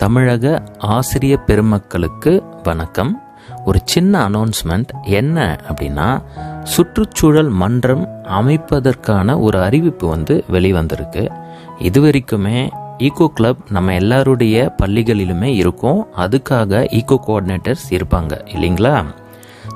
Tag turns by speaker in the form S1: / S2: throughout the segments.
S1: தமிழக ஆசிரிய பெருமக்களுக்கு வணக்கம். ஒரு சின்ன அனௌன்ஸ்மெண்ட் என்ன அப்படின்னா சுற்றுச்சூழல் மன்றம் அமைப்பதற்கான ஒரு அறிவிப்பு வந்து வெளிவந்திருக்கு. இது வரைக்குமே ஈகோ கிளப் நம்ம எல்லாருடைய பள்ளிகளிலுமே இருக்கும். அதுக்காக ஈகோ கோஆர்டினேட்டர்ஸ் இருப்பாங்க இல்லைங்களா?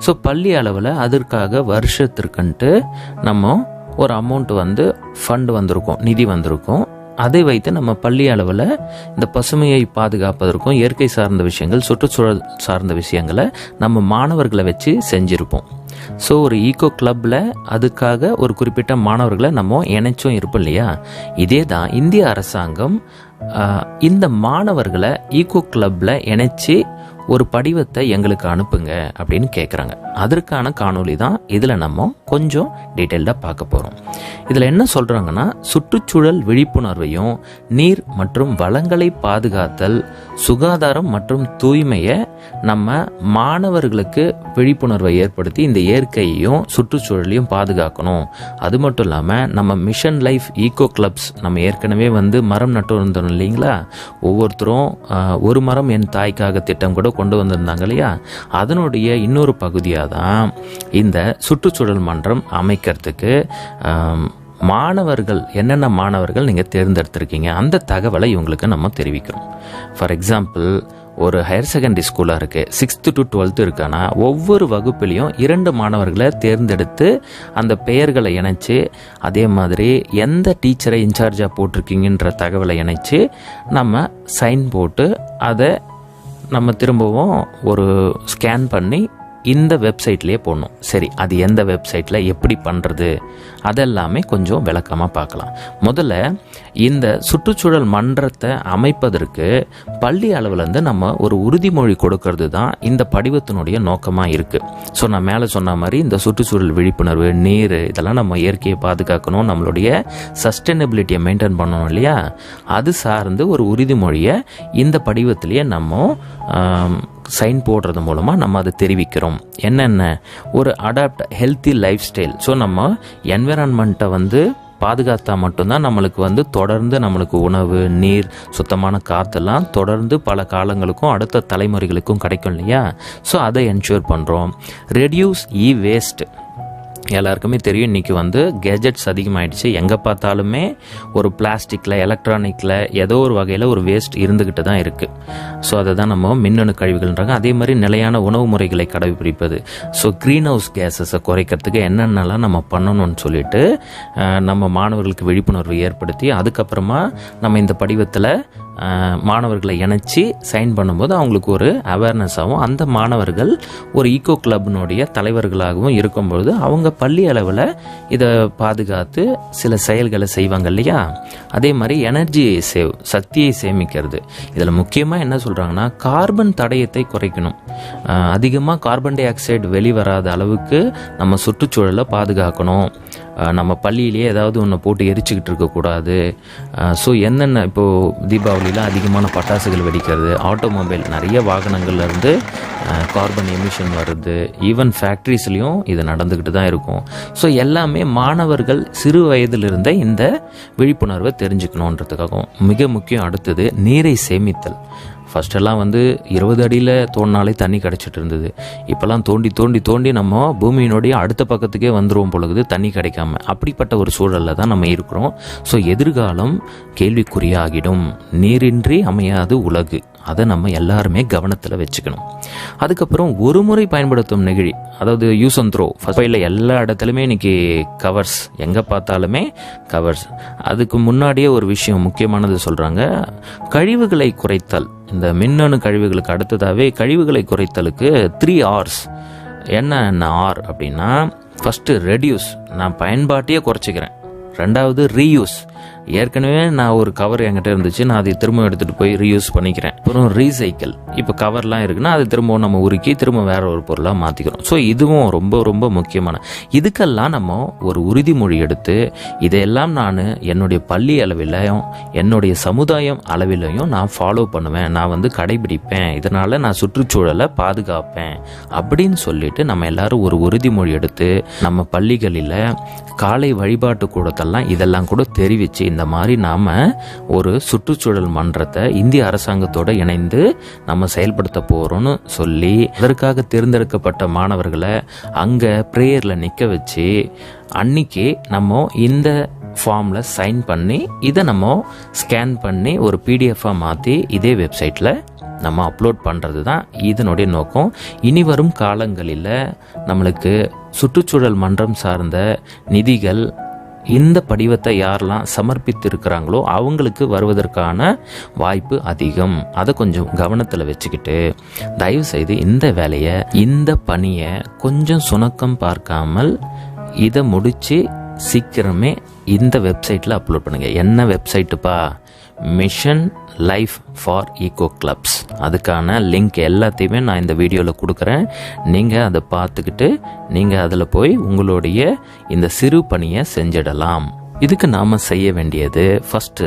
S1: ஸோ பள்ளி அளவில் அதற்காக வருஷத்திற்குன்ட்டு நம்ம ஒரு அமௌண்ட் வந்து ஃபண்ட் வந்திருக்கும் நிதி வந்திருக்கும். அதை வைத்து நம்ம பள்ளி அளவில் இந்த பசுமையை பாதுகாப்பதற்கும் இயற்கை சார்ந்த விஷயங்கள் சுற்றுச்சூழல் சார்ந்த விஷயங்களை நம்ம மாணவர்களை வச்சு செஞ்சுருப்போம். ஸோ ஒரு ஈகோ கிளப்பில் அதுக்காக ஒரு குறிப்பிட்ட மாணவர்களை நம்ம இணைச்சும் இருப்போம் இல்லையா? இதே தான் இந்திய அரசாங்கம் இந்த மாணவர்களை ஈகோ கிளப்பில் இணைச்சி ஒரு படிவத்தை எங்களுக்கு அனுப்புங்க அப்படின்னு கேட்குறாங்க அதற்கான காணொளி தான் இதில் நம்ம கொஞ்சம் டீட்டெயில்டாக பார்க்க போகிறோம் இதில் என்ன சொல்கிறாங்கன்னா சுற்றுச்சூழல் விழிப்புணர்வையும் நீர் மற்றும் வளங்களை பாதுகாத்தல் சுகாதாரம் மற்றும் தூய்மையை நம்ம மாணவர்களுக்கு விழிப்புணர்வை ஏற்படுத்தி இந்த இயற்கையையும் சுற்றுச்சூழலையும் பாதுகாக்கணும். அது மட்டும் இல்லாமல் நம்ம மிஷன் லைஃப் ஈகோ கிளப்ஸ் நம்ம ஏற்கனவே வந்து மரம் நட்டு வந்தோம் இல்லைங்களா? ஒவ்வொருத்தரும் ஒரு மரம் என் தாய்க்காக திட்டம் கூட கொண்டு வந்திருந்தாங்க இல்லையா? அதனுடைய இன்னொரு பகுதியாக தான் இந்த சுற்றுச்சூழல் மன்றம் அமைக்கிறதுக்கு மாணவர்கள் என்னென்ன மாணவர்கள் நீங்கள் தேர்ந்தெடுத்திருக்கீங்க அந்த தகவலை இவங்களுக்கு நம்ம தெரிவிக்கிறோம். ஃபார் எக்ஸாம்பிள் ஒரு ஹையர் செகண்டரி ஸ்கூலாக இருக்குது சிக்ஸ்த்து டு டுவெல்த்து இருக்கானா ஒவ்வொரு வகுப்பிலையும் இரண்டு மாணவர்களை தேர்ந்தெடுத்து அந்த பெயர்களை இணைச்சி அதே மாதிரி எந்த டீச்சரை இன்சார்ஜாக போட்டிருக்கீங்கன்ற தகவலை இணைச்சி நம்ம சைன் போட்டு அதை நம்ம திரும்பவும் ஒரு ஸ்கேன் பண்ணி இந்த வெப்சைட்லேயே போடணும். சரி அது எந்த வெப்சைட்டில் எப்படி பண்ணுறது அதெல்லாமே கொஞ்சம் விளக்கமாக பார்க்கலாம். முதல்ல இந்த சுற்றுச்சூழல் மன்றத்தை அமைப்பதற்கு பள்ளி அளவுலேருந்து நம்ம ஒரு உறுதிமொழி கொடுக்கறது தான் இந்த படிவத்தினுடைய நோக்கமாக இருக்குது ஸோ நான் மேலே சொன்ன மாதிரி இந்த சுற்றுச்சூழல் விழிப்புணர்வு நீர் இதெல்லாம் நம்ம இயற்கையை பாதுகாக்கணும் நம்மளுடைய சஸ்டைனபிலிட்டியை மெயின்டைன் பண்ணணும் இல்லையா? அது சார்ந்து ஒரு உறுதிமொழியை இந்த படிவத்திலேயே நம்ம சைன் போடுறது மூலமாக நம்ம அதை தெரிவிக்கிறோம். என்னென்ன? ஒரு adopt healthy life style so நம்ம என்விரான்மெண்ட்டை வந்து பாதுகாத்தா மட்டும்தான் நம்மளுக்கு வந்து தொடர்ந்து நம்மளுக்கு உணவு நீர் சுத்தமான காற்றெல்லாம் தொடர்ந்து பல காலங்களுக்கும் அடுத்த தலைமுறைகளுக்கும் கிடைக்கும் இல்லையா? ஸோ அதை என்ஷூர் பண்ணுறோம் ரெடியூஸ் இ வேஸ்ட் எல்லாருக்குமே தெரியும். இன்றைக்கி வந்து கேஜெட்ஸ் அதிகமாகிடுச்சு எங்கே பார்த்தாலுமே ஒரு பிளாஸ்டிக்கில் எலக்ட்ரானிக்கில் ஏதோ ஒரு வகையில் ஒரு வேஸ்ட் இருந்துக்கிட்டு தான் இருக்குது ஸோ அதை தான் நம்ம மின்னணு கழிவுகள்ன்றாங்க. அதே மாதிரி நிலையான உணவு முறைகளை கடைபிடிப்பது. ஸோ க்ரீன் ஹவுஸ் கேஸஸை குறைக்கிறதுக்கு என்னென்னலாம் நம்ம பண்ணணும்னு சொல்லிட்டு நம்ம மாணவர்களுக்கு விழிப்புணர்வு ஏற்படுத்தி அதுக்கப்புறமா நம்ம இந்த படிவத்தில் மாணவர்களை இணைச்சி சைன் பண்ணும்போது அவங்களுக்கு ஒரு அவேர்னஸ் ஆகும் அந்த மாணவர்கள் ஒரு ஈக்கோ கிளப்னுடைய தலைவர்களாகவும் இருக்கும்பொழுது அவங்க பள்ளி அளவில் இதை பாதுகாத்து சில செயல்களை செய்வாங்க இல்லையா? அதே மாதிரி எனர்ஜி சேவ் சக்தியை சேமிக்கிறது. இதில் முக்கியமாக என்ன சொல்கிறாங்கன்னா கார்பன் தடயத்தை குறைக்கணும். அதிகமாக கார்பன் டை ஆக்சைடு வெளிவராத அளவுக்கு நம்ம சுற்றுச்சூழலை பாதுகாக்கணும். நம்ம பள்ளியிலேயே ஏதாவது ஒன்று போட்டு எரிச்சுக்கிட்டு இருக்கக்கூடாது ஸோ என்னென்ன இப்போது தீபாவளியில் அதிகமான பட்டாசுகள் வெடிக்கிறது ஆட்டோமொபைல் நிறைய வாகனங்கள்லேருந்து கார்பன் எமிஷன் வருது. ஈவன் ஃபேக்ட்ரிஸ்லேயும் இது நடந்துக்கிட்டு தான் இருக்கும். ஸோ எல்லாமே மாணவர்கள் சிறு வயதிலிருந்தே இந்த விழிப்புணர்வை தெரிஞ்சுக்கணுன்றதுக்காகவும் மிக முக்கியம் அடுத்தது நீரை சேமித்தல். ஃபஸ்ட்டெல்லாம் வந்து இருபது அடியில் தோண்டினாலே தண்ணி கிடச்சிட்டு இருந்தது. இப்போல்லாம் தோண்டி தோண்டி தோண்டி நம்ம பூமியினுடைய அடுத்த பக்கத்துக்கே வந்துடுவோம் பொழுது தண்ணி கிடைக்காம. அப்படிப்பட்ட ஒரு சூழலில் தான் நம்ம இருக்கிறோம். ஸோ எதிர்காலம் கேள்விக்குறியாகிடும். நீரின்றி அமையாது உலகு. அதை நம்ம எல்லாருமே கவனத்தில் வச்சுக்கணும். அதுக்கப்புறம் ஒரு முறை பயன்படுத்தும் நெகிழி அதாவது யூஸ் அண்ட் த்ரோ ஃபஸ்ட் எல்லா இடத்துலையுமே இன்னைக்கு கவர்ஸ் எங்கே பார்த்தாலுமே கவர்ஸ் அதுக்கு முன்னாடியே ஒரு விஷயம் முக்கியமானது சொல்கிறாங்க கழிவுகளை குறைத்தல். இந்த மின்னணு கழிவுகளுக்கு அடுத்ததாகவே கழிவுகளை குறைத்தலுக்கு த்ரீ ஆர்ஸ் என்ன ஆர் அப்படின்னா ஃபஸ்ட்டு ரெடியூஸ் நான் பயன்பாட்டையே குறைச்சிக்கிறேன். ரெண்டாவது ரீயூஸ் ஏற்கனவே நான் ஒரு கவர் என்கிட்ட இருந்துச்சு. நான் அதை திரும்ப எடுத்துகிட்டு போய் ரீயூஸ் பண்ணிக்கிறேன். அப்புறம் ரீசைக்கிள் இப்போ கவர்லாம் இருக்குன்னா அதை திரும்பவும் நம்ம உருக்கி திரும்ப வேற ஒரு பொருளாக மாற்றிக்கிறோம் ஸோ இதுவும் ரொம்ப ரொம்ப முக்கியமான. இதுக்கெல்லாம் நம்ம ஒரு உறுதிமொழி எடுத்து இதையெல்லாம் நான் என்னுடைய பள்ளி அளவிலையும் என்னுடைய சமுதாயம் அளவிலையும் நான் ஃபாலோ பண்ணுவேன். நான் வந்து கடைபிடிப்பேன். இதனால் நான் சுற்றுச்சூழலை பாதுகாப்பேன். அப்படின்னு சொல்லிட்டு நம்ம எல்லாரும் ஒரு உறுதிமொழி எடுத்து நம்ம பள்ளிகளில் காலை வழிபாட்டு கூடத்தெல்லாம் இதெல்லாம் கூட தெரிவித்து இந்த மாதிரி நாம் ஒரு சுற்றுச்சூழல் மன்றத்தை இந்திய அரசாங்கத்தோடு இணைந்து நம்ம செயல்படுத்த போகிறோம்னு சொல்லி அதற்காக தேர்ந்தெடுக்கப்பட்ட மாணவர்களை அங்கே ப்ரேயரில் நிற்க வச்சு அன்னைக்கு நம்ம இந்த ஃபார்மில் சைன் பண்ணி இதை நம்ம ஸ்கேன் பண்ணி ஒரு பிடிஎஃபாக மாற்றி இதே வெப்சைட்டில் நம்ம அப்லோட் பண்ணுறது தான் இதனுடைய நோக்கம். இனி வரும் காலங்களில் நம்மளுக்கு சுற்றுச்சூழல் மன்றம் சார்ந்த நிதிகள் இந்த படிவத்தை யாரெல்லாம் சமர்ப்பித்து இருக்கிறாங்களோ அவங்களுக்கு வருவதற்கான வாய்ப்பு அதிகம். அதை கொஞ்சம் கவனத்தில் வச்சுக்கிட்டு தயவு செய்து இந்த வேலையை இந்த பணியை கொஞ்சம் சுணக்கம் பார்க்காமல் இதை முடித்து சீக்கிரமே இந்த வெப்சைட்டில் அப்லோட் பண்ணுங்கள் என்ன வெப்சைட்டுப்பா? Mission life for eco clubs அதுக்கான லிங்க் எல்லாத்தையுமே நான் இந்த வீடியோவில் கொடுக்குறேன். நீங்கள் அதை பார்த்துக்கிட்டு நீங்கள் அதில் போய் உங்களுடைய இந்த சிறு பணியை செஞ்சிடலாம். இதுக்கு நாம் செய்ய வேண்டியது ஃபஸ்ட்டு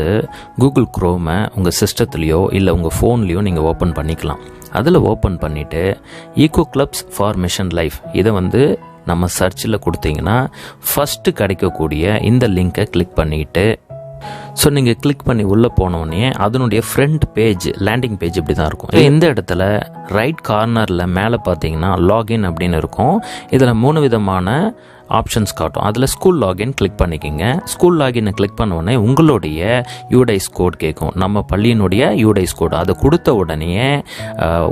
S1: கூகுள் குரோமை உங்கள் சிஸ்டத்துலேயோ இல்லை உங்கள் ஃபோன்லேயோ நீங்கள் ஓப்பன் பண்ணிக்கலாம். அதில் ஓப்பன் பண்ணிவிட்டு eco clubs for mission life இதை வந்து நம்ம சர்ச்சில் கொடுத்தீங்கன்னா ஃபஸ்ட்டு கிடைக்கக்கூடிய இந்த லிங்கை கிளிக் பண்ணிட்டு ஸோ நீங்கள் கிளிக் பண்ணி உள்ளே போனோடனே அதனுடைய ஃப்ரண்ட் பேஜ் லேண்டிங் பேஜ் இப்படி தான் இருக்கும் இந்த இடத்துல ரைட் கார்னரில் மேலே பார்த்தீங்கன்னா லாகின் அப்படின்னு இருக்கும். இதில் மூணு விதமான ஆப்ஷன்ஸ் காட்டும். அதில் ஸ்கூல் லாகின் கிளிக் பண்ணிக்கிங்க. ஸ்கூல் லாகினை கிளிக் பண்ண உங்களுடைய யூடைஸ் கோட் கேட்கும். நம்ம பள்ளியினுடைய யூடைஸ் கோட் அதை கொடுத்த உடனே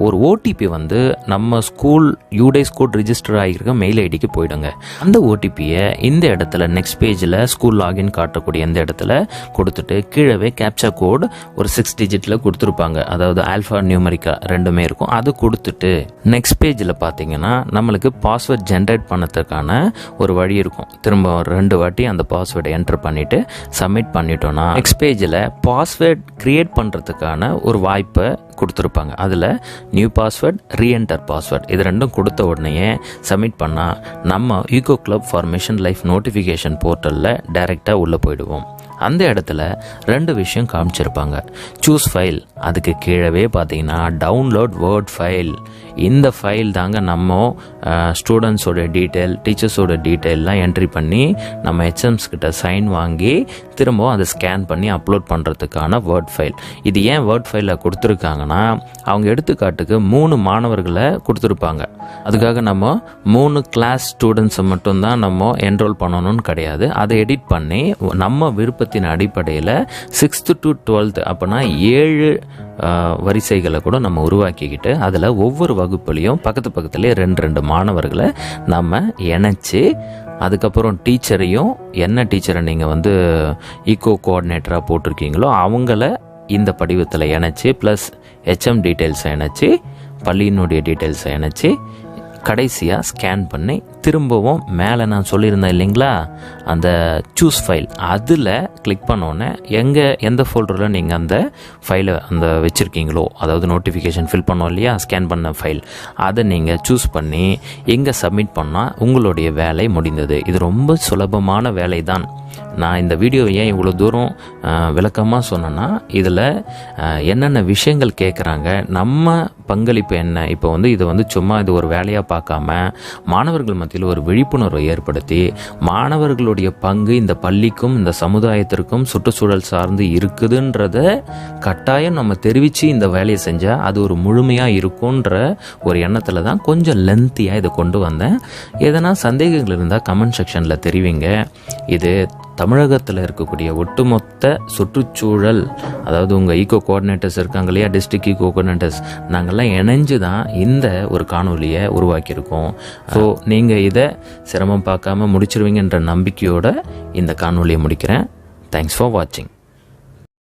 S1: ஒரு ஓடிபி வந்து நம்ம ஸ்கூல் யூடைஸ் கோட் ரிஜிஸ்டர் ஆகியிருக்க மெயில் ஐடிக்கு போயிடுங்க. அந்த ஓடிபியை இந்த இடத்துல நெக்ஸ்ட் பேஜில் ஸ்கூல் லாகின் காட்டக்கூடிய இந்த இடத்துல கொடுத்து கொடுத்துட்டு கீழவே கேப்சா கோட் ஒரு சிக்ஸ் டிஜிட்டில் கொடுத்துருப்பாங்க. அதாவது ஆல்ஃபா நியூமரிக்கா ரெண்டுமே இருக்கும். அது கொடுத்துட்டு நெக்ஸ்ட் பேஜில் பார்த்தீங்கன்னா நம்மளுக்கு பாஸ்வேர்ட் ஜென்ரேட் பண்ணதுக்கான ஒரு வழி இருக்கும். திரும்ப ரெண்டு வாட்டி அந்த பாஸ்வேர்டை என்டர் பண்ணிவிட்டு சப்மிட் பண்ணிட்டோம்னா நெக்ஸ்ட் பேஜில் பாஸ்வேர்ட் கிரியேட் பண்ணுறதுக்கான ஒரு வாய்ப்பை கொடுத்துருப்பாங்க. அதில் நியூ பாஸ்வேர்ட் ரீஎன்டர் பாஸ்வேர்ட் இது ரெண்டும் கொடுத்த உடனே சப்மிட் பண்ணால் நம்ம eco club formation life notification போர்ட்டலில் டைரெக்டாக உள்ளே போயிடுவோம். அந்த இடத்துல ரெண்டு விஷயம் காமிச்சிருப்பாங்க. சூஸ் ஃபைல் அதுக்கு கீழவே பார்த்தீங்கன்னா டவுன்லோட் வேர்ட் ஃபைல் இந்த ஃபைல் தாங்க நம்ம ஸ்டூடெண்ட்ஸோட டீட்டெயில் டீச்சர்ஸோட டீட்டெயிலெலாம் என்ட்ரி பண்ணி நம்ம ஹெச்எம்ஸ் கிட்ட சைன் வாங்கி திரும்பவும் அதை ஸ்கேன் பண்ணி அப்லோட் பண்ணுறதுக்கான வேர்ட் ஃபைல் இது ஏன் வேர்ட் ஃபைலில் கொடுத்துருக்காங்கன்னா அவங்க எடுத்துக்காட்டுக்கு மூணு மாணவர்களை கொடுத்துருப்பாங்க. அதுக்காக நம்ம மூணு கிளாஸ் ஸ்டூடெண்ட்ஸை மட்டும்தான் நம்ம என்ரோல் பண்ணணும்னு கிடையாது. அதை எடிட் பண்ணி நம்ம விருப்ப விருப்பத்தின் அடிப்படையில் சிக்ஸ்த்து டு டுவெல்த்து அப்போனா ஏழு வரிசைகளை கூட நம்ம உருவாக்கிக்கிட்டு அதில் ஒவ்வொரு வகுப்புலையும் பக்கத்து பக்கத்துலேயே ரெண்டு ரெண்டு மாணவர்களை நம்ம இணைச்சி அதுக்கப்புறம் டீச்சரையும் என்ன டீச்சரை நீங்கள் வந்து ஈகோ கோஆர்டினேட்டராக போட்டிருக்கீங்களோ அவங்கள இந்த படிவத்தில் இணைச்சி ப்ளஸ் ஹெச்எம் டீட்டெயில்ஸை இணைச்சி பள்ளியினுடைய டீட்டெயில்ஸை இணைச்சி கடைசியாக ஸ்கேன் பண்ணி திரும்பவும் மேலே நான் சொல்லியிருந்தேன் இல்லைங்களா? அந்த சூஸ் ஃபைல் அதில் கிளிக் பண்ணோன்னே எங்கே எந்த ஃபோல்டரில் நீங்கள் அந்த ஃபைலை அந்த வச்சுருக்கீங்களோ அதாவது நோட்டிஃபிகேஷன் ஃபில் பண்ணோம் இல்லையா? ஸ்கேன் பண்ண ஃபைல் அதை நீங்கள் சூஸ் பண்ணி எங்கே சப்மிட் பண்ணால் உங்களுடைய வேலை முடிந்தது. இது ரொம்ப சுலபமான வேலை தான் நான் இந்த வீடியோ ஏன் இவ்வளோ தூரம் விளக்கமாக சொன்னேன்னா இதில் என்னென்ன விஷயங்கள் கேட்குறாங்க நம்ம பங்களிப்பு என்ன? இப்போ வந்து இது வந்து சும்மா இது ஒரு வேலையாக பார்க்காம மாணவர்கள் மத்தியில் ஒரு விழிப்புணர்வை ஏற்படுத்தி மாணவர்களுடைய பங்கு இந்த பள்ளிக்கும் இந்த சமுதாயத்திற்கும் சுற்றுச்சூழல் சார்ந்து இருக்குதுன்றத கட்டாயம் நம்ம தெரிவித்து இந்த வேலையை செஞ்சால் அது ஒரு முழுமையாக இருக்கும்ன்ற ஒரு எண்ணத்தில் தான் கொஞ்சம் லென்த்தியாக இதை கொண்டு வந்தேன். எதனா சந்தேகங்கள் இருந்தால் கமெண்ட் செக்ஷனில் தெரிவிங்க. இது தமிழகத்தில் இருக்கக்கூடிய ஒட்டுமொத்த சுற்றுச்சூழல் அதாவது உங்கள் ஈகோ கோஆர்டினேட்டர்ஸ் இருக்காங்க இல்லையா டிஸ்ட்ரிக்ட் ஈகோ கோஆர்டினேட்டர்ஸ் நாங்கள்லாம் இணைஞ்சு தான் இந்த ஒரு காணொலியை உருவாக்கியிருக்கோம். ஸோ நீங்கள் இதை சிரமம் பார்க்காம முடிச்சிருவீங்கன்ற நம்பிக்கையோட இந்த காணொலியை முடிக்கிறேன். தேங்க்ஸ் ஃபார் வாட்சிங்